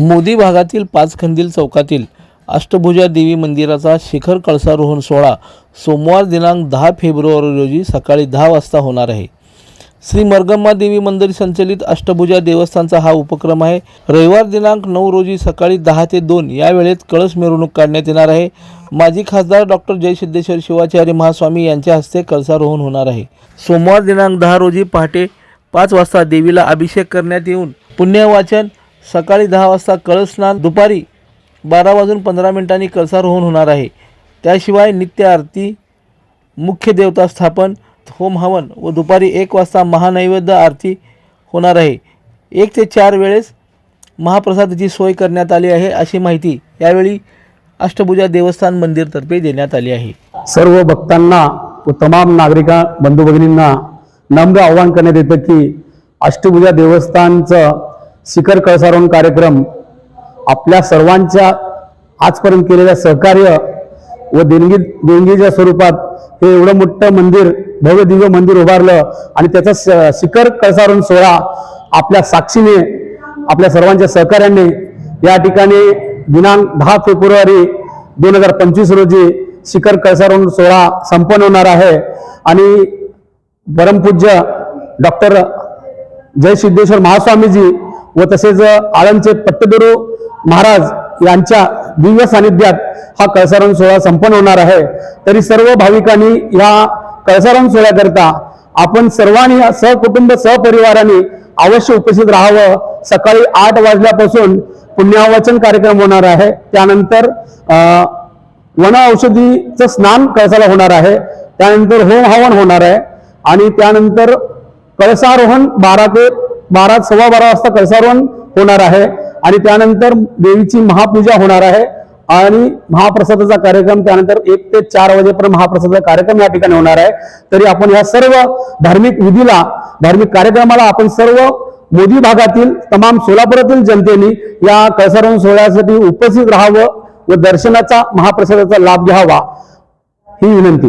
मोदी भागातील पाचखंदील चौकातील अष्टभुजा देवी मंदिराचा शिखर कळसारोहण सोहळा सोमवार दिनांक दहा फेब्रुवारी रोजी सकाळी दहा वाजता होणार आहे. श्री मर्गम्मा देवी मंदिर संचलित अष्टभुजा देवस्थानचा हा उपक्रम आहे. रविवार दिनांक नऊ रोजी सकाळी दहा ते दोन या वेळेत कळस मिरवणूक काढण्यात येणार आहे. माजी खासदार डॉक्टर जयसिद्धेश्वर शिवाचार्य महास्वामी यांच्या हस्ते कळसारोहण होणार आहे. सोमवार दिनांक दहा रोजी पहाटे पाच वाजता देवीला अभिषेक करण्यात येऊन पुण्यवाचन सकाळी दहा वाजता कळसस्नान दुपारी बारा वाजून पंधरा मिनिटांनी कळसारोहण होणार आहे. त्याशिवाय नित्य आरती मुख्य देवता स्थापन होम हवन व दुपारी एक वाजता महानैवेद्य आरती होणार आहे. एक ते चार वेळेस महाप्रसादाची सोय करण्यात आली आहे अशी माहिती यावेळी अष्टभुजा देवस्थान मंदिरतर्फे देण्यात आली आहे. सर्व भक्तांना व तमाम नागरिका बंधू भगिनींना नम्र आवाहन करण्यात येतं की अष्टभुजा देवस्थानचं शिखर कळसारोहण कार्यक्रम आपल्या सर्वांच्या आजपर्यंत केलेल्या सहकार्य व देणगी देणगीच्या स्वरूपात हे एवढं मोठं मंदिर भव्य दिव्य मंदिर उभारलं आणि त्याचा स- शिखर कळसारोहण सोहळा आपल्या साक्षीने आपल्या सर्वांच्या सहकार्याने या ठिकाणी दिनांक दहा फेब्रुवारी दोन हजार पंचवीस रोजी शिखर कळसारोहण सोहळा संपन्न होणार आहे. आणि परमपूज्य डॉक्टर जय सिद्धेश्वर महास्वामीजी व तसेच आळंदचे पट्टदुरू महाराज यांच्या दिव्य सानिध्यात हा कळसारण सोहळा संपन्न होणार आहे. तरी सर्व भाविकांनी या कळसारण सोहळ्याकरता आपण सर्वांनी सहकुटुंब सहपरिवाराने अवश्य उपस्थित राहावं. सकाळी आठ वाजल्यापासून पुण्यावचन कार्यक्रम होणार आहे. त्यानंतर वन औषधीचं स्नान कळसाला होणार आहे. त्यानंतर होम हवन होणार आहे. आणि त्यानंतर कळसारोहण बारा ते बारा सव्वा बारा वाजता कळसारोहण होणार आहे. आणि त्यानंतर देवीची महापूजा होणार आहे. आणि महाप्रसादाचा कार्यक्रम त्यानंतर एक ते चार वाजेपर्यंत महाप्रसादाचा कार्यक्रम या ठिकाणी होणार आहे. तरी आपण या सर्व धार्मिक विधीला धार्मिक कार्यक्रमाला आपण सर्व मोदी भागातील तमाम सोलापुरातील जनतेने या कळसारोहण सोहळ्यासाठी उपस्थित राहावं व दर्शनाचा महाप्रसादाचा लाभ घ्यावा. ही विनंती.